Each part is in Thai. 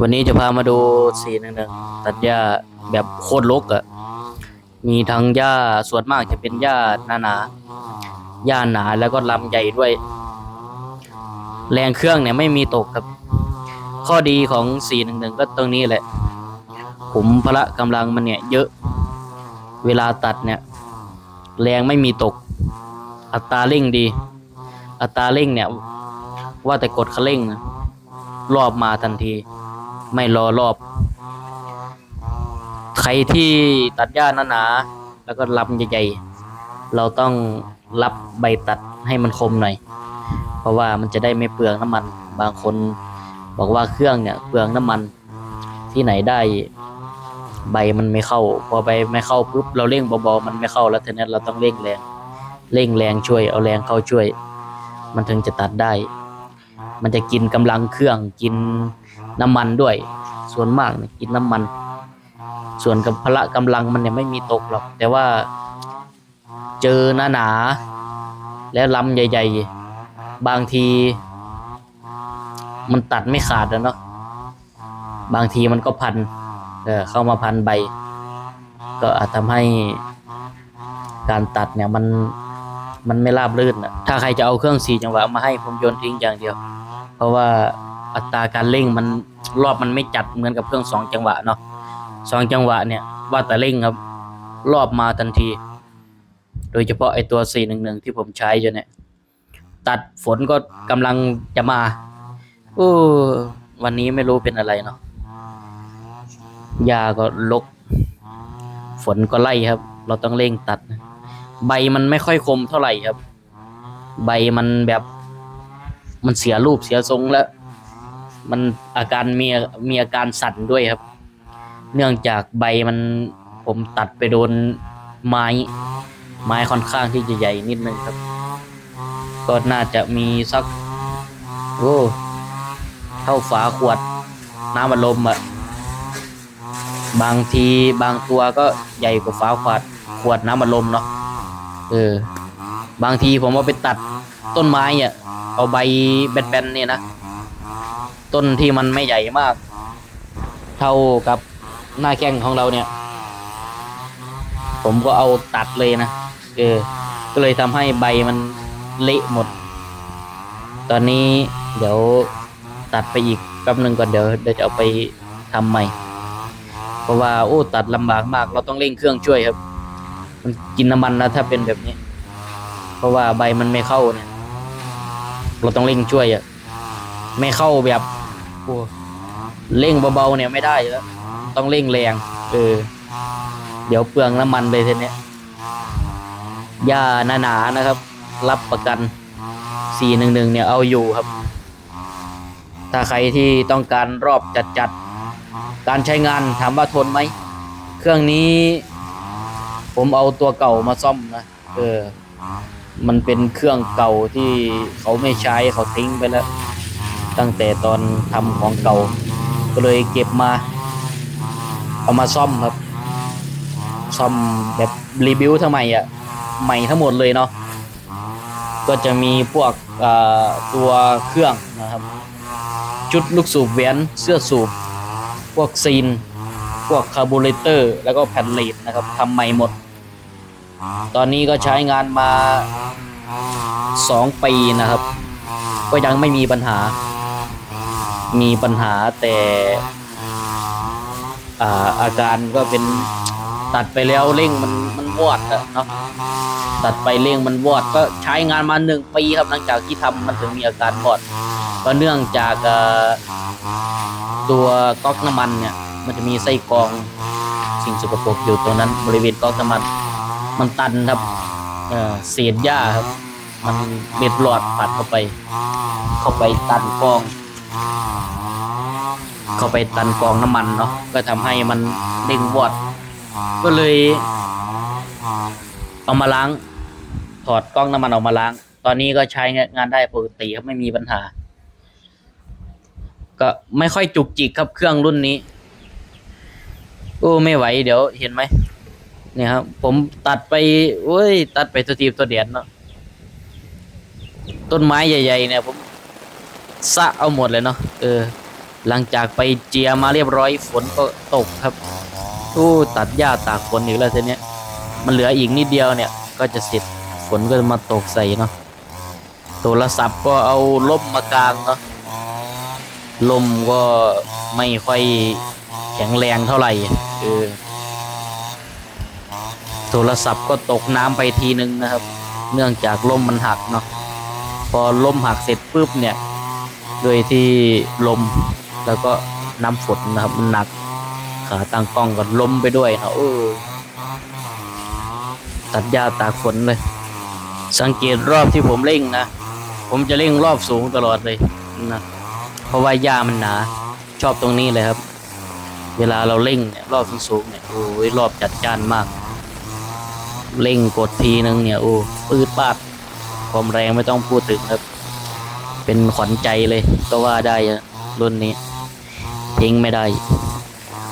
วันนี้จะพามาดูสีหนึ่งหนึ่งตัดหญ้าแบบโคตรลกอะ่ะ มีทั้งหญ้าส่วนมากจะเป็นหญ้าหนาหนาหญ้าหนาแล้วก็ลำใหญ่ด้วย แรงเครื่องเนี่ยไม่มีตกครับ ข้อดีของสีหนึ่งหนึ่งก็ตรงนี้แหละผมพละกำลังมันเนี่ยเยอะ เวลาตัดเนี่ย แรงไม่มีตก อัตราเร่งดี อัตราเร่งเนี่ย ว่าแต่กดคันเร่งนะรอบมาทันที ไม่รอรอบ ใครที่ตัดหญ้าหนาๆแล้วก็ลำใหญ่ๆเราต้องรับใบตัดให้มันคมหน่อย เพราะว่ามันจะได้ไม่เปลืองน้ำมัน บางคนบอกว่าเครื่องเนี่ยเปลืองน้ำมันที่ไหนได้ใบมันไม่เข้า พอใบไม่เข้าปุ๊บเราเร่งเบาๆมันไม่เข้าแล้วทีนี้เราต้องเร่งแรงเร่งแรงช่วยเอาแรงเข้าช่วย มันถึงจะตัดได้ มันจะกินกำลังเครื่องกิน น้ำมันด้วย ส่วนมากเนี่ยกินน้ำมัน ส่วนกับพละกำลังมันเนี่ยไม่มีตกหรอก แต่ว่าเจอหนาหนาและลำใหญ่ ๆ บางที มันตัดไม่ขาดแล้วเนาะบางทีมันก็พันเออเข้ามาพันใบ ก็อาจทำให้การตัดเนี่ยมันมันไม่ราบรื่นอะถ้าใครจะเอาเครื่องสี่จังหวะมาให้ผมโยนทิ้งอย่างเดียว เพราะว่า อัตราการเร่งมันรอบมันไม่จัดเหมือนกับเครื่องสองจังหวะเนาะสองจังหวะเนี่ยว่าแต่เร่งครับ รอบมาทันที โดยเฉพาะไอตัวสี่หนึ่งหนึ่งที่ผมใช้อยู่เนี่ย ตัดฝนก็กำลังจะมาโอ้วันนี้ไม่รู้เป็นอะไรเนาะยาก็ลก ฝนก็ไล่ครับ เราต้องเร่งตัดนะใบมันไม่ค่อยคมเท่าไหร่ครับ ใบมันแบบ มันเสียรูปเสียทรงแล้ว มันอาการมีมีอาการสั่นด้วยครับ เนื่องจากใบมันผมตัดไปโดนไม้ ไม้ค่อนข้างที่จะใหญ่นิดนึงครับ ก็น่าจะมีสักโอ้เท่าฝาขวดน้ำมันลมอะบางทีบางตัวก็ใหญ่กว่าฝาขวดขวดน้ำมันลมเนาะเออ บางทีผมเอาไปตัดต้นไม้อะเอาใบแบนๆเนี่ยนะ ต้นที่มันไม่ใหญ่มาก เท่ากับหน้าแข้งของเราเนี่ย ผมก็เอาตัดเลยนะเออก็เลยทำให้ใบมันเละหมด ตอนนี้เดี๋ยวตัดไปอีกแป๊บหนึ่งก่อนเดี๋ยวเดี๋ยวจะเอาไปทำใหม่ เพราะว่าโอ้ตัดลำบากมาก เราต้องเร่งเครื่องช่วยครับ มันกินน้ำมันนะถ้าเป็นแบบนี้ เพราะว่าใบมันไม่เข้าเนี่ย เราต้องเร่งช่วยอะไม่เข้าแบบ โอ้เร่งเบาๆเนี่ยไม่ได้แล้ว ต้องเร่งแรง เออ เดี๋ยวเปลืองน้ำมันเลยทีเนี้ยหญ้าหนาๆนะครับ รับประกัน 411 เนี่ยเอาอยู่ครับ ถ้าใครที่ต้องการรอบจัดๆ การใช้งานถามว่าทนไหม เครื่องนี้ผมเอาตัวเก่ามาซ่อมนะ เออ มันเป็นเครื่องเก่าที่เขาไม่ใช้เขาทิ้งไปแล้ว ตั้งแต่ตอนทำของเก่า ก็เลยเก็บมาเอามาซ่อมครับ ซ่อมแบบรีวิวทำไมอะใหม่ทั้งหมดเลยเนาะก็จะมีพวกตัวเครื่องนะครับชุดลูกสูบแหวนเสื้อสูบ พวกซีน พวกคาร์บูเรเตอร์ แล้วก็แผ่นเลดนะครับทำใหม่หมด ตอนนี้ก็ใช้งานมา 2 ปีนะครับ ก็ยังไม่มีปัญหา มีปัญหาแต่อ่าอาการก็เป็นตัดไปแล้วเร่งมันมันวอดอะเนาะตัดไปเร่งมันวอดก็ใช้งานมาหนึ่งปีครับหลังจากที่ทำมันถึงมีอาการวอดก็เนื่องจากเอ่อตัวก๊อกน้ำมันเนี่ย มันจะมีไส้กรองสิ่งสกปรกอยู่ตรงนั้นบริเวณก๊อกน้ำมัน มันตันครับเอ่อเศษหญ้าครับ มันเบ็ดหลอดปัดเข้าไป เข้าไปตันกอง เข้าไปตันกองน้ำมันเนาะก็ทำให้มันเด้งวอด ก็เลยเอามาล้าง ถอดกล้องน้ำมันออกมาล้าง ตอนนี้ก็ใช้งานได้ปกติครับไม่มีปัญหา ก็ไม่ค่อยจุกจิกครับเครื่องรุ่นนี้โอ้ไม่ไหวเดี๋ยวเห็นไหมเนี่ยครับ ผมตัดไปโอ้ย ตัดไปตัวทีมตัวเดียนเนาะต้นไม้ใหญ่ ๆ เนี่ยผมสะเอาหมดเลยเนาะเออ หลังจากไปเจียมาเรียบร้อยฝนก็ตกครับอู้ตัดหญ้าตากฝนอีกแล้วทีเนี้ยมันเหลืออีกนิดเดียวเนี่ยก็จะเสร็จฝนก็จะมาตกใส่เนาะโทรศัพท์ก็เอาล่มมากางเนาะลมก็ไม่ค่อยแข็งแรงเท่าไหร่เออโทรศัพท์ก็ตกน้ำไปทีนึงนะครับ เนื่องจากลมมันหักเนาะพอลมหักเสร็จปุ๊บเนี่ยโดยที่ลม แล้วก็น้ำฝนนะครับมันหนักขาตั้งกล้องก็ล้มไปด้วยนะเออตัดหญ้าตากฝนเลย สังเกตรอบที่ผมเร่งนะ ผมจะเร่งรอบสูงตลอดเลยนะเพราะว่าหญ้ามันหนา ชอบตรงนี้เลยครับ เวลาเราเร่งเนี่ยรอบสูงๆเนี่ยโอ้ยรอบจัดจ้านมาก เร่งกดทีนึงเนี่ยโอ้ปืดปาดความแรงไม่ต้องพูดถึงครับ เป็นขวัญใจเลยก็ว่าได้รุ่นนี้ ทิ้งไม่ได้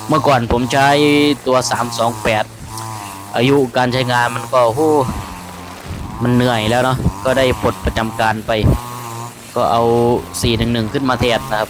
เมื่อก่อนผมใช้ตัว 328 อายุการใช้งานมันก็โหมันเหนื่อยแล้วเนาะก็ได้ปลดประจำการไป ก็เอา 411 ขึ้นมาแทนนะครับ